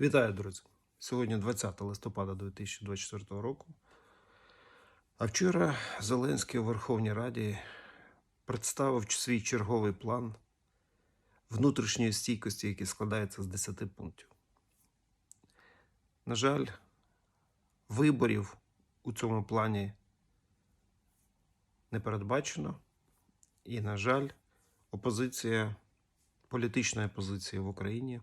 Вітаю, друзі! Сьогодні 20 листопада 2024 року. А вчора Зеленський у Верховній Раді представив свій черговий план внутрішньої стійкості, який складається з 10 пунктів. На жаль, виборів у цьому плані не передбачено. І, на жаль, опозиція, політична опозиція в Україні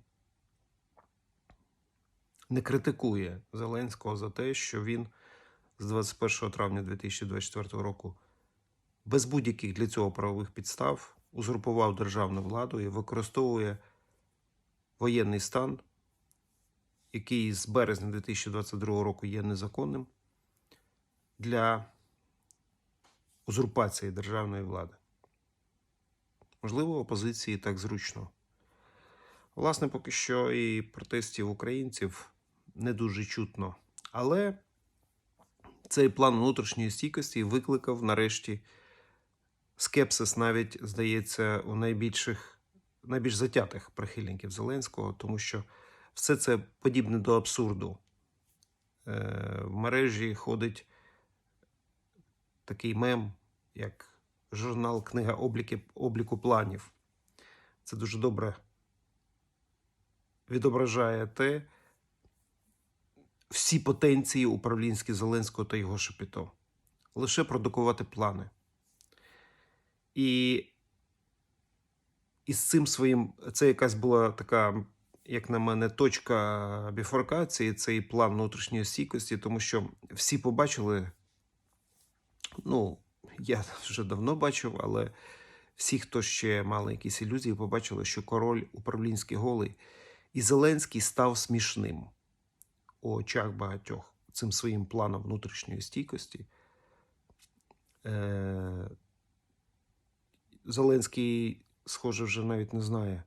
не критикує Зеленського за те, що він з 21 травня 2024 року без будь-яких для цього правових підстав узурпував державну владу і використовує воєнний стан, який з березня 2022 року є незаконним, для узурпації державної влади. Можливо, опозиції так зручно. Власне, поки що і протестів українців не дуже чутно. Але цей план внутрішньої стійкості викликав нарешті скепсис, навіть, здається, у найбільших, найбільш затятих прихильників Зеленського, тому що все це подібне до абсурду. Е, В мережі ходить такий мем, як журнал Книга обліки, обліку планів. Це дуже добре відображає те, всі потенції управлінські Зеленського та його шепіто. Лише продукувати плани. І, і з цим своїм, це якась була така, як на мене, точка біфоркації, цей план внутрішньої стійкості, тому що всі побачили, ну, я вже давно бачив, але всі, хто ще мали якісь ілюзії, побачили, що король управлінський голий. І Зеленський став смішним у очах багатьох цим своїм планом внутрішньої стійкості. Е- Зеленський, схоже, вже навіть не знає,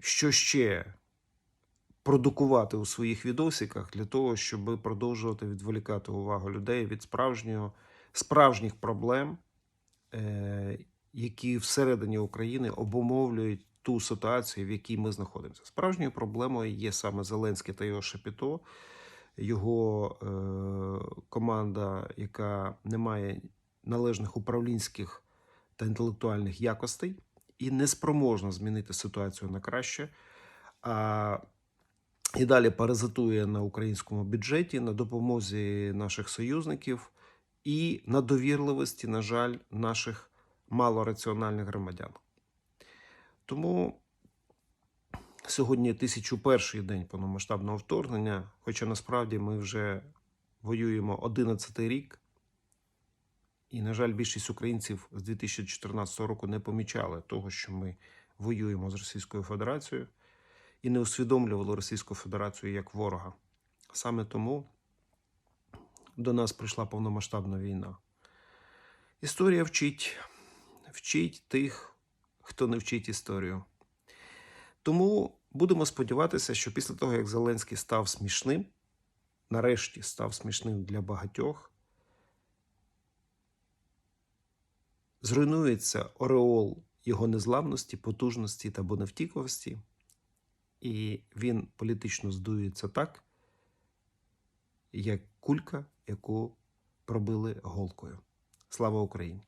що ще продукувати у своїх відосиках для того, щоб продовжувати відволікати увагу людей від справжнього, справжніх проблем, е- які всередині України обумовлюють ту ситуацію, в якій ми знаходимося. Справжньою проблемою є саме Зеленський та його Шепіто, його е, команда, яка не має належних управлінських та інтелектуальних якостей і не спроможна змінити ситуацію на краще. А і далі паразитує на українському бюджеті, на допомозі наших союзників і на довірливості, на жаль, наших малораціональних громадян. Тому сьогодні 1001 день повномасштабного вторгнення, хоча насправді ми вже воюємо 11 рік, і, на жаль, більшість українців з 2014 року не помічали того, що ми воюємо з Російською Федерацією і не усвідомлювали Російську Федерацію як ворога. Саме тому до нас прийшла повномасштабна війна. Історія вчить, вчить тих, хто не вчить історію. Тому будемо сподіватися, що після того, як Зеленський став смішним, нарешті став смішним для багатьох, зруйнується ореол його незламності, потужності та боневтіковості, і він політично здується так, як кулька, яку пробили голкою. Слава Україні!